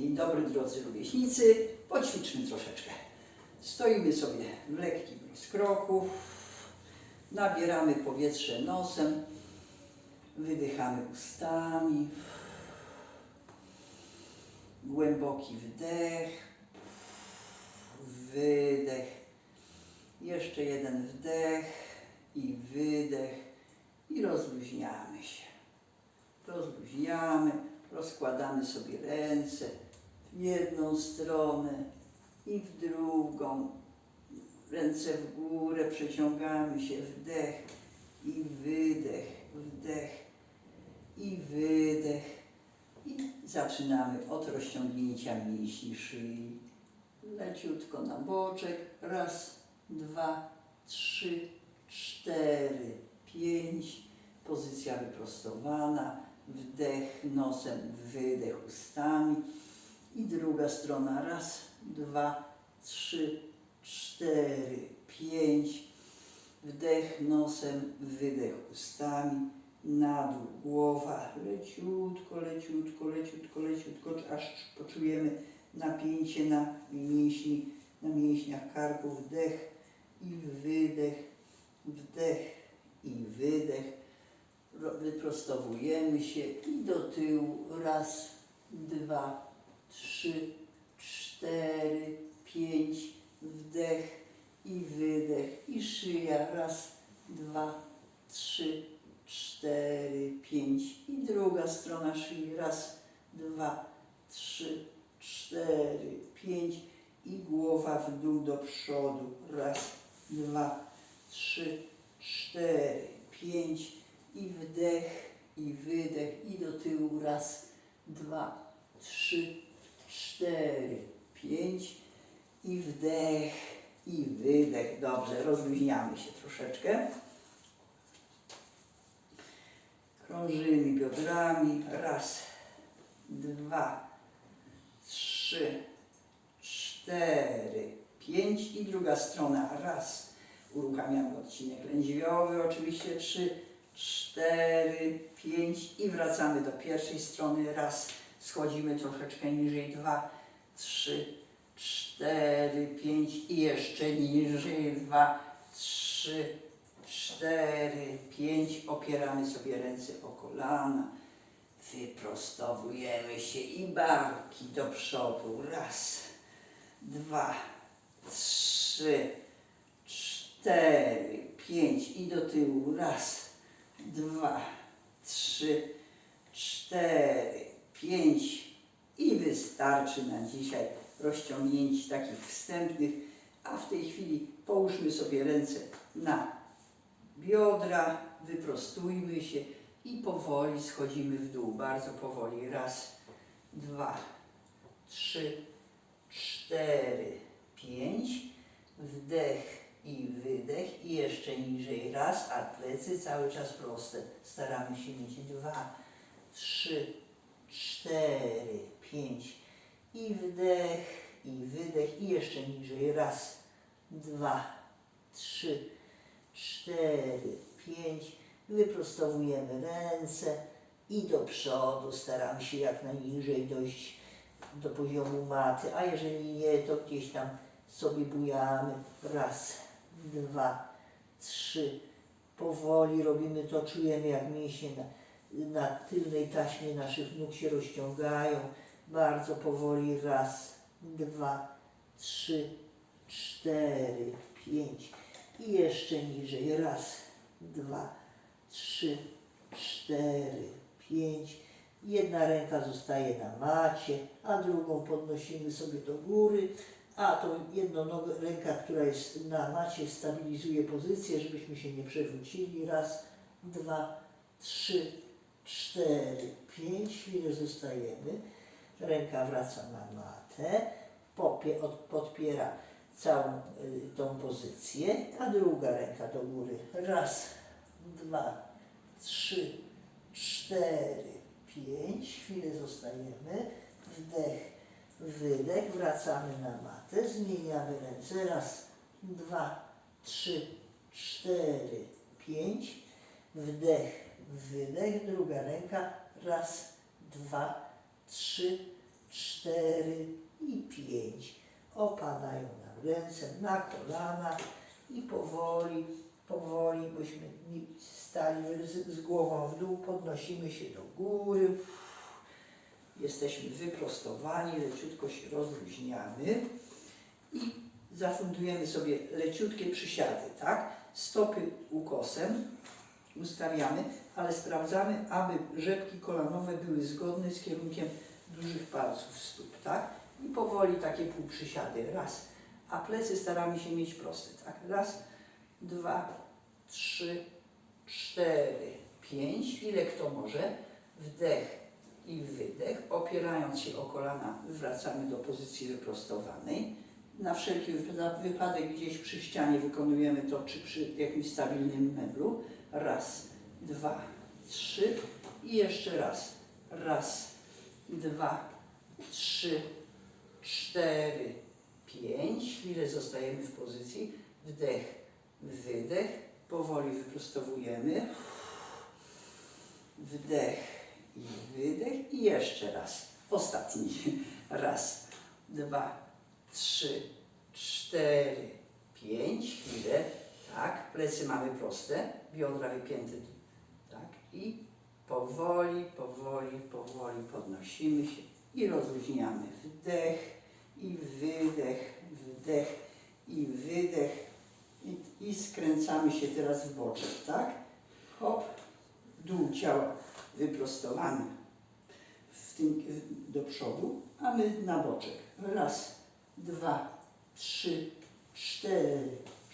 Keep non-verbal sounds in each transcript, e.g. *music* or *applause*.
Dzień dobry drodzy rówieśnicy, poćwiczmy troszeczkę. Stoimy sobie w lekkim rozkroku, nabieramy powietrze nosem, wydychamy ustami, głęboki wdech, wydech, jeszcze jeden wdech i wydech. I rozluźniamy się. Rozluźniamy, rozkładamy sobie ręce w jedną stronę i w drugą. Ręce w górę, przeciągamy się, wdech i wydech, wdech i wydech. I zaczynamy od rozciągnięcia mięśni szyi. Leciutko na boczek. Raz, dwa, trzy, cztery, pięć. Pozycja wyprostowana. Wdech nosem, wydech ustami. I druga strona. Raz, dwa, trzy, cztery, pięć. Wdech nosem, wydech ustami. Na dół głowa, leciutko, leciutko, leciutko, leciutko, aż poczujemy napięcie na mięśni, na mięśniach karku. Wdech i wydech, wdech i wydech. Ro- Wyprostowujemy się i do tyłu. Raz, dwa, trzy, cztery, pięć. Wdech i wydech. I szyja. Raz, dwa, trzy, cztery, pięć. I druga strona szyi. Raz, dwa, trzy, cztery, pięć. I głowa w dół do przodu. Raz, dwa, trzy, cztery, pięć. I wdech, i wydech. I do tyłu. Raz, dwa, trzy, cztery, pięć. I wdech, i wydech. Dobrze, rozluźniamy się troszeczkę. Krążymy biodrami. Raz, dwa, trzy, cztery, pięć i druga strona. Raz. Uruchamiamy odcinek lędźwiowy. Oczywiście trzy, cztery, pięć i wracamy do pierwszej strony. Raz. Schodzimy troszeczkę niżej. Dwa, trzy, cztery, pięć i jeszcze niżej. Dwa, trzy, cztery, pięć. Opieramy sobie ręce o kolana. Wyprostowujemy się i barki do przodu. Raz, dwa, trzy, cztery, pięć i do tyłu. Raz, dwa, 5 i wystarczy na dzisiaj rozciągnięć takich wstępnych, a w tej chwili połóżmy sobie ręce na biodra, wyprostujmy się i powoli schodzimy w dół, bardzo powoli. Raz, dwa, trzy, cztery, pięć, wdech i wydech i jeszcze niżej raz, a plecy cały czas proste. Staramy się mieć dwa, trzy, cztery, pięć. I wdech i wydech i jeszcze niżej. Raz, dwa, trzy, cztery, pięć. Wyprostowujemy ręce i do przodu staramy się jak najniżej dojść do poziomu maty, a jeżeli nie, to gdzieś tam sobie bujamy. Raz, dwa, trzy. Powoli robimy to, czujemy jak mięśnie na, na tylnej taśmie naszych nóg się rozciągają. Bardzo powoli. Raz, dwa, trzy, cztery, pięć. I jeszcze niżej. Raz, dwa, trzy, cztery, pięć. Jedna ręka zostaje na macie, a drugą podnosimy sobie do góry, a tą jedną ręka, która jest na macie, stabilizuje pozycję, żebyśmy się nie przewrócili. Raz, dwa, trzy, cztery, pięć. Chwilę zostajemy. Ręka wraca na matę, popie, od, podpiera całą y, tą pozycję, a druga ręka do góry. Raz, dwa, trzy, cztery, pięć. Chwilę zostajemy. Wdech, wydech. Wracamy na matę. Zmieniamy ręce. Raz, dwa, trzy, cztery, pięć. Wdech, wydech. Druga ręka. Raz, dwa, trzy, cztery i pięć. Opadają nam ręce na kolana i powoli, powoli, bośmy stali z, z głową w dół, podnosimy się do góry. Jesteśmy wyprostowani, leciutko się rozluźniamy i zafundujemy sobie leciutkie przysiady, tak? Stopy ukosem ustawiamy, ale sprawdzamy, aby rzepki kolanowe były zgodne z kierunkiem dużych palców stóp, tak? I powoli takie półprzysiady, raz. A plecy staramy się mieć proste, tak? Raz, dwa, trzy, cztery, pięć. Ile kto może? Wdech i wydech. Opierając się o kolana, wracamy do pozycji wyprostowanej. Na wszelki wypa- wypadek gdzieś przy ścianie wykonujemy to, czy przy jakimś stabilnym meblu. Raz, dwa, trzy i jeszcze raz. Raz, dwa, trzy, cztery, pięć. Chwilę zostajemy w pozycji. Wdech, wydech. Powoli wyprostowujemy. Wdech i wydech. I jeszcze raz. Ostatni. Raz, dwa, trzy, cztery, pięć. Chwilę. Tak. Plecy mamy proste. Biodra wypięte. Tak. I powoli, powoli, powoli podnosimy się i rozluźniamy. Wdech i wydech, wdech i wydech. I, I skręcamy się teraz w boczek, tak? Hop, dół ciała wyprostowany w tym, do przodu, a my na boczek. Raz, dwa, trzy, cztery,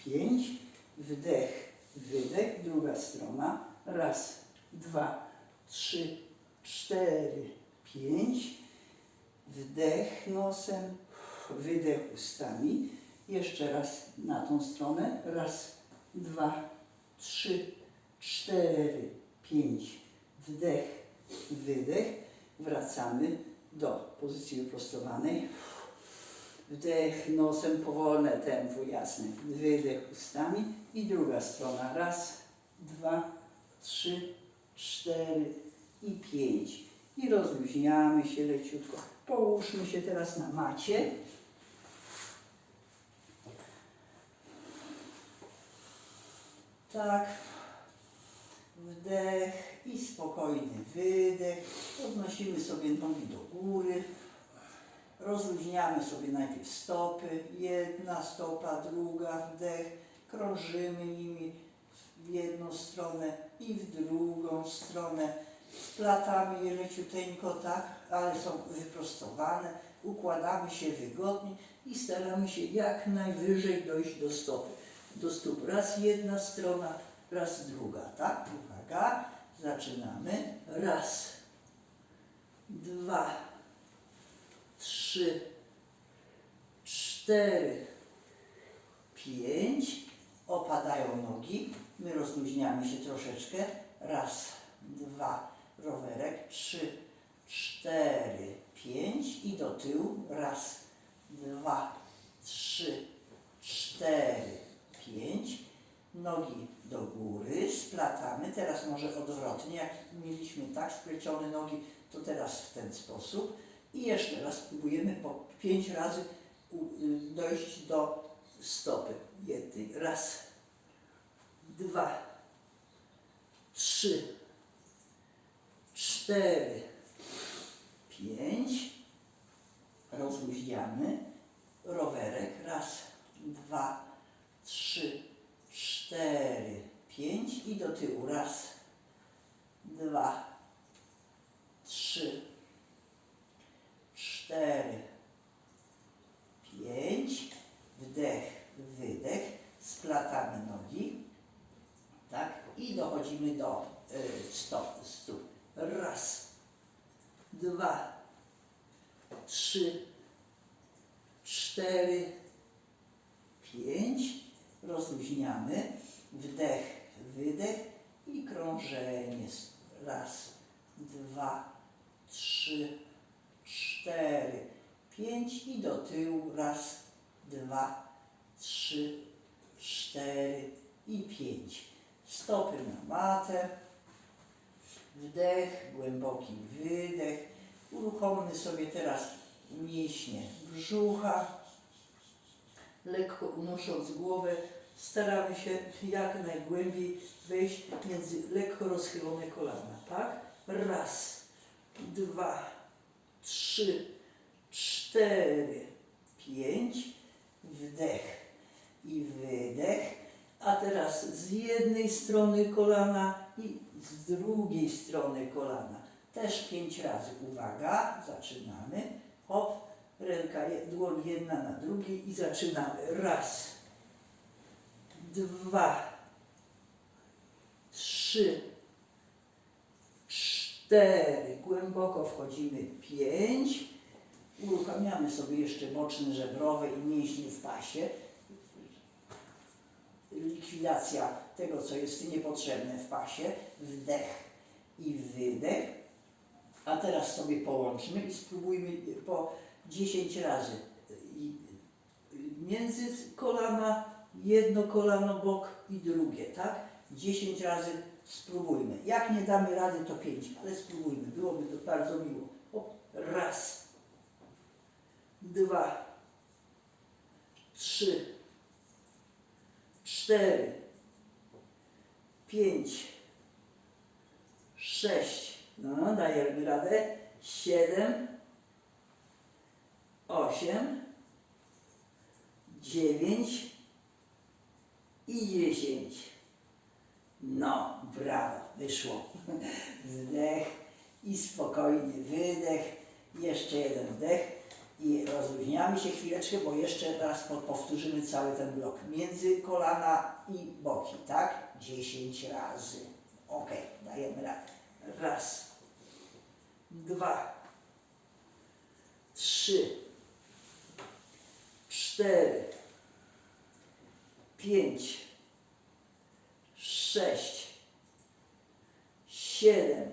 pięć. Wdech, wydech, druga strona. Raz, dwa, trzy, cztery, pięć. Wdech nosem, wydech ustami. Jeszcze raz na tą stronę. Raz, dwa, trzy, cztery, pięć. Wdech, wydech. Wracamy do pozycji wyprostowanej. Wdech nosem, powolne tempo, jasne. Wydech ustami i druga strona. Raz, dwa, trzy, cztery i pięć. I rozluźniamy się leciutko. Połóżmy się teraz na macie. Tak. Wdech i spokojny wydech. Podnosimy sobie nogi do góry. Rozluźniamy sobie najpierw stopy. Jedna stopa, druga, wdech. Krążymy nimi w jedną stronę i w drugą stronę. Splatamy je leciuteńko tak, ale są wyprostowane. Układamy się wygodnie i staramy się jak najwyżej dojść do stopy. Do stóp. Raz jedna strona, raz druga, tak? Uwaga, zaczynamy. Raz, dwa, trzy, cztery, pięć. Opadają nogi. My rozluźniamy się troszeczkę. Raz, dwa, rowerek. Trzy, cztery, pięć. I do tyłu. Raz, dwa, trzy, cztery, pięć. Nogi do góry, splatamy. Teraz może odwrotnie. Jak mieliśmy tak splecione nogi, to teraz w ten sposób. I jeszcze raz spróbujemy po pięć razy y, dojść do stopy jednej. Raz, dwa, trzy, cztery, pięć. Rozluźniamy. Rowerek. Raz, dwa, trzy, cztery, pięć. I do tyłu. Raz, dwa, trzy, cztery, pięć. Wdech, wydech. Splatamy nogi. Tak? I dochodzimy do y, stop, stóp. Raz, dwa, trzy, cztery, pięć. Rozluźniamy. Wdech, wydech i krążenie. Raz, dwa, trzy, cztery, pięć i do tyłu. Raz, dwa, trzy, cztery i pięć. Stopy na matę. Wdech, głęboki wydech. Uruchommy sobie teraz mięśnie brzucha. Lekko unosząc głowę, staramy się jak najgłębiej wejść między lekko rozchylone kolana, tak? Raz, dwa, trzy, cztery, pięć, wdech i wydech. A teraz z jednej strony kolana i z drugiej strony kolana. Też pięć razy. Uwaga, zaczynamy. Hop, ręka, dłoń jedna na drugiej i zaczynamy. Raz, dwa, trzy, cztery. Głęboko wchodzimy. Pięć. Uruchamiamy sobie jeszcze boczne żebrowe i mięśnie w pasie. Likwidacja tego, co jest niepotrzebne w pasie. Wdech i wydech. A teraz sobie połączmy i spróbujmy po 10 razy. Między kolana, jedno kolano bok i drugie, tak? 10 razy spróbujmy. Jak nie damy rady, to 5, ale spróbujmy. Byłoby to bardzo miło. Hop. Raz, dwa, trzy, cztery, pięć, sześć, no dajemy radę, siedem, osiem, dziewięć i dziesięć. No, brawo, wyszło. Wdech i spokojny wydech. Jeszcze jeden wdech i rozluźniamy się chwileczkę, bo jeszcze raz po- powtórzymy cały ten blok. Między kolana i boki, tak? 10 razy. Ok, dajemy radę. Raz, dwa, trzy, cztery, pięć, sześć, siedem,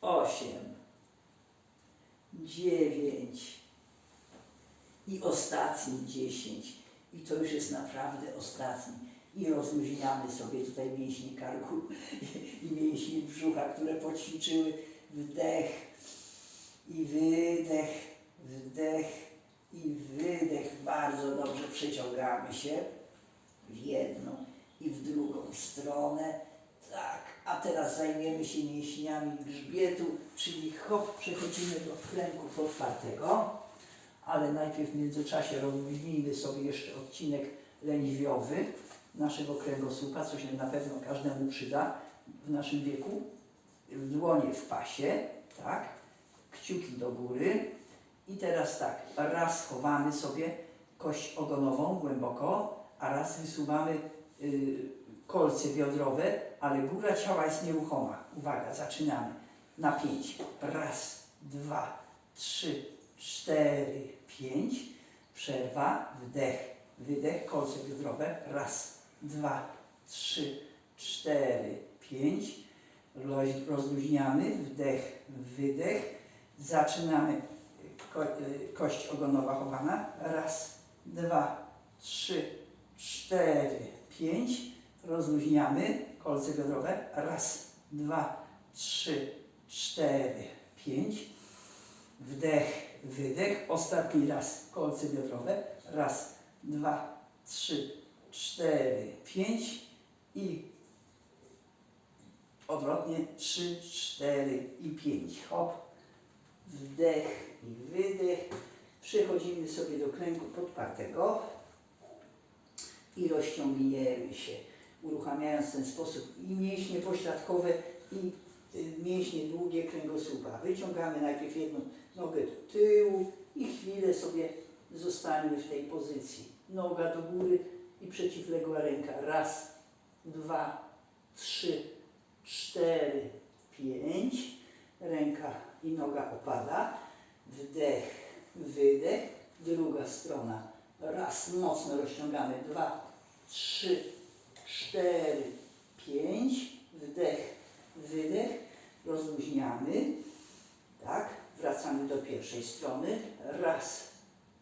osiem, dziewięć i ostatni dziesięć. I to już jest naprawdę ostatni. I rozluźniamy sobie tutaj mięśnie karku i mięśnie brzucha, które poćwiczyły wdech i wydech, wdech i wydech. Bardzo dobrze przeciągamy się w jedną i w drugą stronę. Tak, a teraz zajmiemy się mięśniami grzbietu, czyli hop, przechodzimy do kręgu otwartego, ale najpierw w międzyczasie rozluźnijmy sobie jeszcze odcinek lędźwiowy naszego kręgosłupa, co się na pewno każdemu przyda w naszym wieku. Dłonie w pasie, tak, kciuki do góry i teraz tak, raz chowamy sobie kość ogonową głęboko, a raz wysuwamy kolce biodrowe, ale góra ciała jest nieruchoma. Uwaga, zaczynamy. Na pięć. Raz, dwa, trzy, cztery, pięć. Przerwa, wdech, wydech, kolce biodrowe. Raz, dwa, trzy, cztery, pięć. Roz- Rozluźniamy, wdech, wydech. Zaczynamy. Ko, y, kość ogonowa chowana. Raz, dwa, trzy, cztery, pięć. Rozluźniamy kolce biodrowe. Raz, dwa, trzy, cztery, pięć. Wdech, wydech. Ostatni raz kolce biodrowe. Raz, dwa, trzy, cztery, pięć. I odwrotnie trzy, cztery i pięć. Hop. Wdech i wydech. Przechodzimy sobie do kręgu podpartego i rozciągniemy się, uruchamiając w ten sposób i mięśnie pośladkowe, i y, mięśnie długie kręgosłupa. Wyciągamy najpierw jedną nogę do tyłu i chwilę sobie zostańmy w tej pozycji. Noga do góry i przeciwległa ręka. Raz, dwa, trzy, cztery, pięć. Ręka i noga opada. Wdech, wydech. Druga strona. Raz, mocno rozciągamy. Dwa, trzy, cztery, pięć. Wdech, wydech. Rozluźniamy. Tak. Wracamy do pierwszej strony. Raz,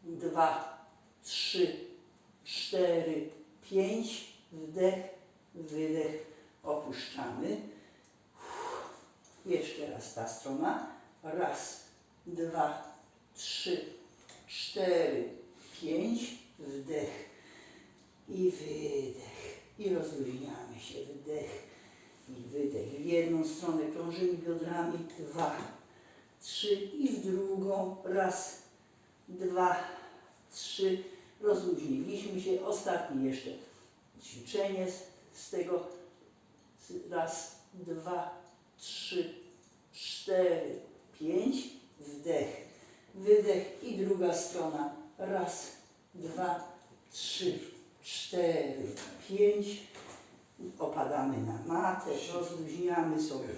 dwa, trzy, cztery, pięć. Wdech, wydech. Opuszczamy. Jeszcze raz ta strona. Raz, dwa, trzy, cztery, pięć, wdech i wydech. I rozluźniamy się, wdech i wydech. W jedną stronę krążymy biodrami, dwa, trzy i w drugą, raz, dwa, trzy. Rozluźniliśmy się. Ostatnie jeszcze ćwiczenie z, tego. Raz, dwa, trzy, cztery, pięć. Wdech, wydech i druga strona. Raz, dwa, trzy, cztery, pięć. Opadamy na matę, rozluźniamy sobie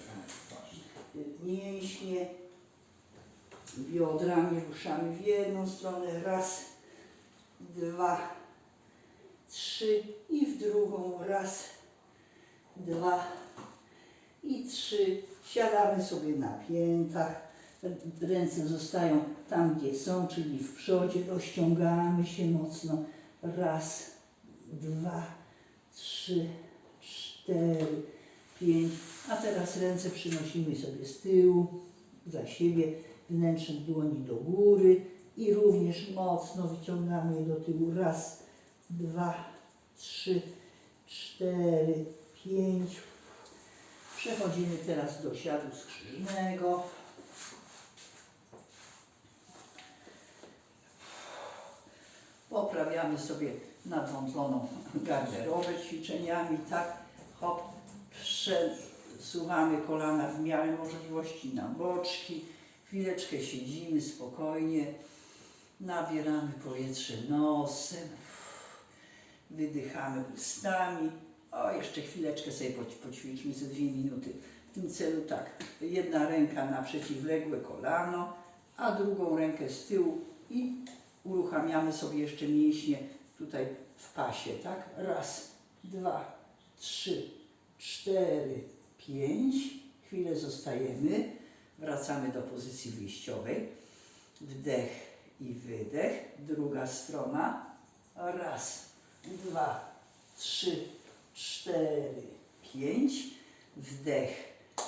mięśnie. Biodrami ruszamy w jedną stronę. Raz, dwa, trzy i w drugą. Raz, dwa i trzy. Siadamy sobie na piętach. Ręce zostają tam, gdzie są, czyli w przodzie. Rozciągamy się mocno. Raz, dwa, trzy, cztery, pięć. A teraz ręce przynosimy sobie z tyłu, za siebie, wnętrzem dłoni do góry i również mocno wyciągamy je do tyłu. Raz, dwa, trzy, cztery, pięć. Przechodzimy teraz do siadu skrzyżnego. Poprawiamy sobie nadwątloną *laughs* garderobę ćwiczeniami, tak? Hop, przesuwamy kolana w miarę możliwości na boczki. Chwileczkę siedzimy spokojnie. Nabieramy powietrze nosem. Wydychamy ustami. O, jeszcze chwileczkę sobie poć- poćwiczmy ze dwie minuty. W tym celu tak, jedna ręka na przeciwległe kolano, a drugą rękę z tyłu i uruchamiamy sobie jeszcze mięśnie tutaj w pasie, tak? Raz, dwa, trzy, cztery, pięć. Chwilę zostajemy. Wracamy do pozycji wyjściowej. Wdech i wydech. Druga strona. Raz, dwa, trzy, cztery, pięć. Wdech,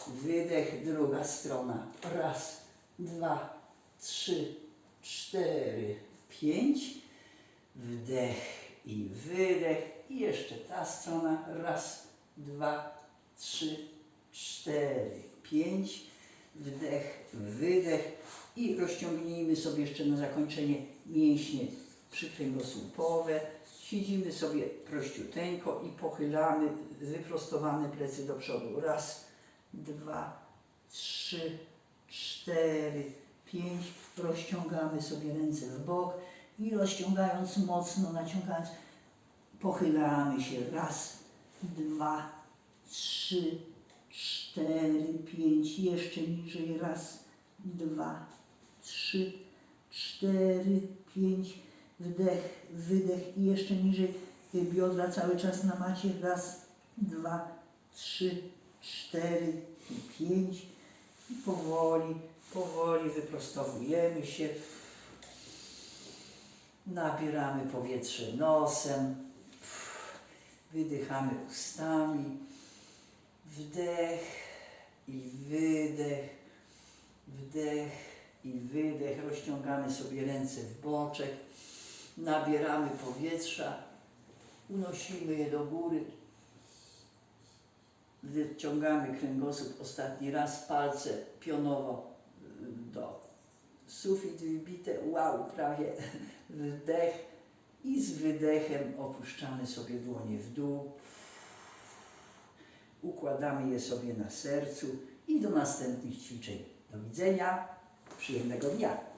wydech. Druga strona. Raz, dwa, trzy, cztery, pięć. Wdech i wydech. I jeszcze ta strona. Raz, dwa, trzy, cztery, pięć. Wdech, wydech. I rozciągnijmy sobie jeszcze na zakończenie mięśnie przykręgosłupowe. Siedzimy sobie prościuteńko i pochylamy wyprostowane plecy do przodu. Raz, dwa, trzy, cztery, pięć. Rozciągamy sobie ręce w bok i rozciągając mocno, naciągając, pochylamy się. Raz, dwa, trzy, cztery, pięć. Jeszcze niżej. Raz, dwa, trzy, cztery, pięć. Wdech, wydech i jeszcze niżej. Biodra cały czas na macie. Raz, dwa, trzy, cztery pięć. I powoli, powoli wyprostowujemy się. Nabieramy powietrze nosem. Wydychamy ustami. Wdech i wydech. Wdech i wydech. Rozciągamy sobie ręce w boczek. Nabieramy powietrza. Unosimy je do góry. Wyciągamy kręgosłup ostatni raz, palce pionowo do sufit wybite, wow, prawie *laughs* wdech i z wydechem opuszczamy sobie dłonie w dół. Układamy je sobie na sercu i do następnych ćwiczeń. Do widzenia, przyjemnego dnia.